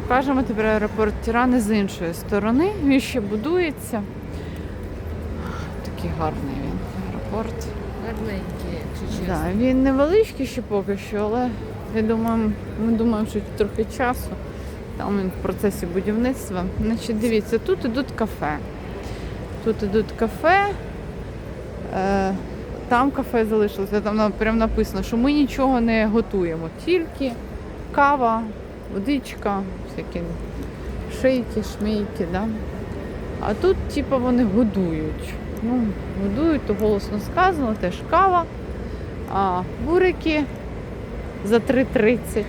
Покажемо тепер аеропорт Тірани з іншої сторони. Він ще будується. Такий гарний він аеропорт. Гарненькі, якщо чесно. Да, він невеличкий ще поки що, але я думаю, ми думаємо, що трохи часу. Там він в процесі будівництва. Значить, дивіться, тут ідуть кафе. Тут ідуть кафе. Е, там кафе залишилося, там прям написано, що ми нічого не готуємо, тільки кава, водичка, всякі шейки, шмейки. Да? А тут, типу, вони годують. Ну, годують, то голосно сказано, теж кава, а бурики за 3,30,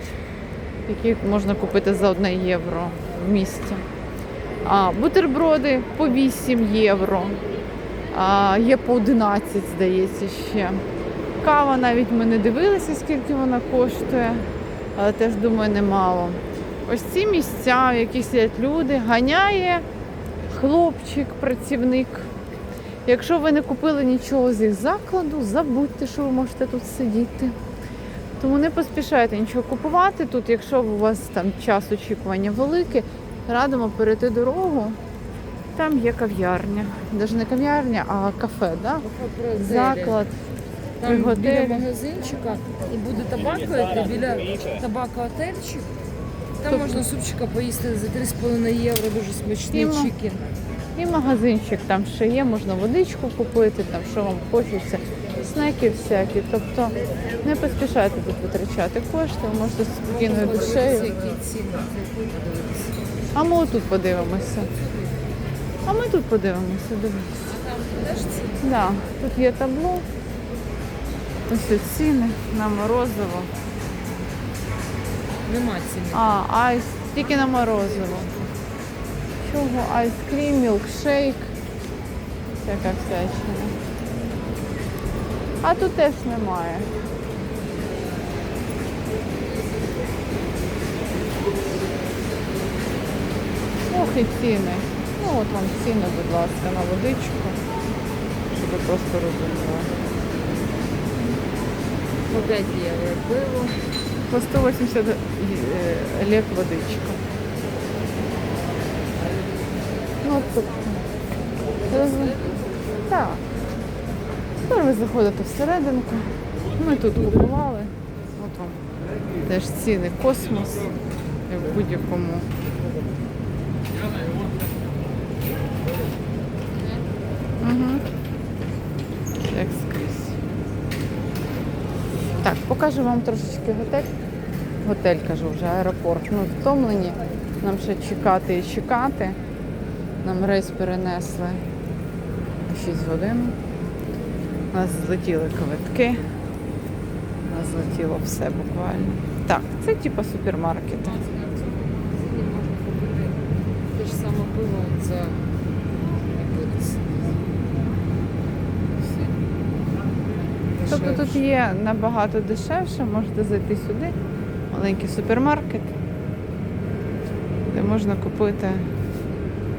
які можна купити за 1 євро в місті. А бутерброди по 8 євро. А, є по 11, здається, ще. Кава навіть ми не дивилися, скільки вона коштує, але теж думаю, немало. Ось ці місця, в яких сидять люди, ганяє хлопчик, працівник. Якщо ви не купили нічого з їх закладу, забудьте, що ви можете тут сидіти. Тому не поспішайте нічого купувати тут, якщо у вас там час очікування великий, радимо перейти дорогу. Там є кав'ярня. Навіть не кав'ярня, а кафе, да? заклад. Там біля магазинчика і буде табако, біля табако отельчик. Там Тобто- можна супчика поїсти за 3,5 євро, дуже смачний Іма. чикен. І магазинчик там ще є, можна водичку купити, там що вам хочеться, снеки всякі. Тобто не поспішайте тут витрачати кошти, ви можете спокійною душею. А ми отут подивимося. А ми тут подивимося, дивіться. А там ціни? Да, тут є табло. Ось ціни на морозиво. Нема ціни. А, айс, тільки на морозиво. Чого? Айскрім, мілкшейк. Всяка всячина. А тут теж немає. Ох і ціни. Ну от вам ціни, будь ласка, на водичку. Щоб ви просто розуміли. По 5 євро пиво. По 180 е, лек водичка. Ну, тут. Так. Тепер ви заходите всерединку. Ми тут купували. От вам теж ціни космос, в будь-якому. Угу. Як скрізь. Так, покажу вам трошечки готель. Готель, кажу вже, аеропорт. Ми втомлені. Нам ще чекати і чекати. Нам рейс перенесли на 6 годин. У нас злетіли квитки. У нас злетіло все буквально. Так, це типу супермаркет. Ціни можна купити те ж саме пиво за якби ц- все. Тобто тут є набагато дешевше, можете зайти сюди, маленький супермаркет, де можна купити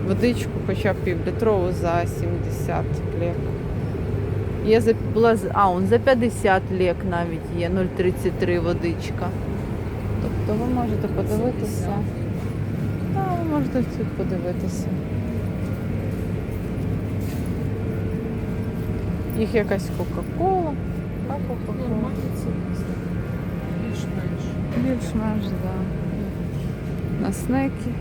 водичку, хоча б півлітрову за 70 лек. Є за, була, а, он за 50 лек навіть є, 0,33 водичка. Тобто ви можете подивитися. Так, ви можете тут подивитися. Їх якась Кока-Кола. А Кока-Кола. Більш-менш. Більш-менш, так. Да. На снеки.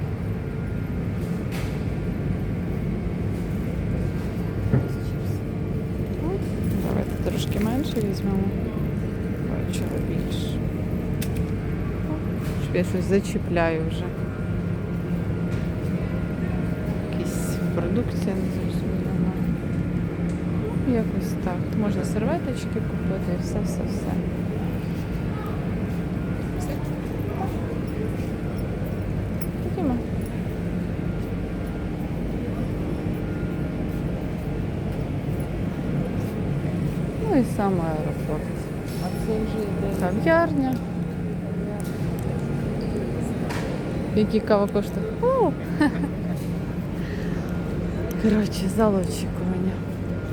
Давайте трошки менше візьмемо. Бачили більше. Щоб Я щось зачіпляю вже. Якісь продукція не зрозуміла. Якось так. Можна серветочки купити все-все-все. Ходімо. Ну і сам аеропорт. А це вже йде. Кав'ярня. Які кава коштує? Коротше, зал очікування.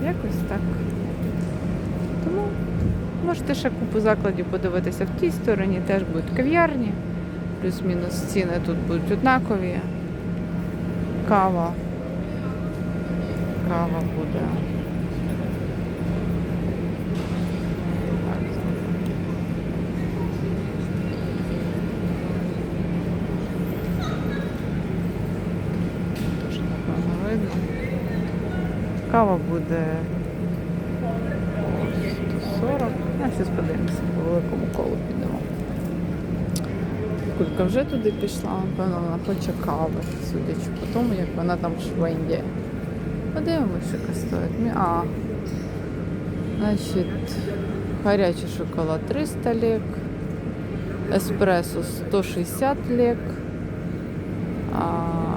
Якось так. Тому можете ще купу закладів подивитися в тій стороні, теж будуть кав'ярні. Плюс-мінус ціни тут будуть однакові. Кава. Кава буде. Так. Теж, напевно, видно. Кава буде 140. Я щось подивимося, по великому колу підемо. Кулька вже туди пішла, напевно, вона хоче кави, судячи по тому, як вона там швендіє. Подивимось, що яка стоїть. А, значить, гарячий шоколад 300 лек, еспресо 160 лек, а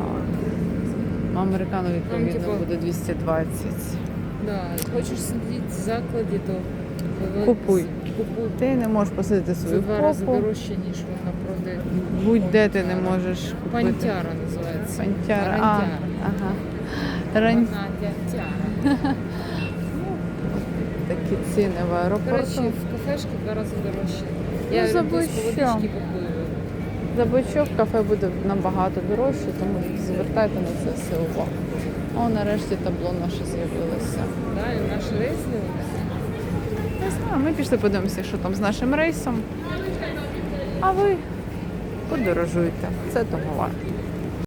американо відповідно типу, буде 220. Да, хочеш сидіти в закладі, то Купуй. Купуй. Ти не можеш посадити Це свою два рази попу, дорожче, ніж вона продає. будь-де ти не можеш купити. Пантяра називається. Пантяра. А, Рантяра. ага. Ран... Вона тяра. Такі ціни в аеропорту. Коротше, в кафешки два рази дорожче. Ну, Я за будь-що. водички купую. За бочок кафе буде набагато дорожче, тому звертайте на це все увагу. О, нарешті табло наше з'явилося. Да, і наш рейс з'явився. Не знаю, ми пішли подивимося, що там з нашим рейсом. А ви подорожуйте. Це того варто.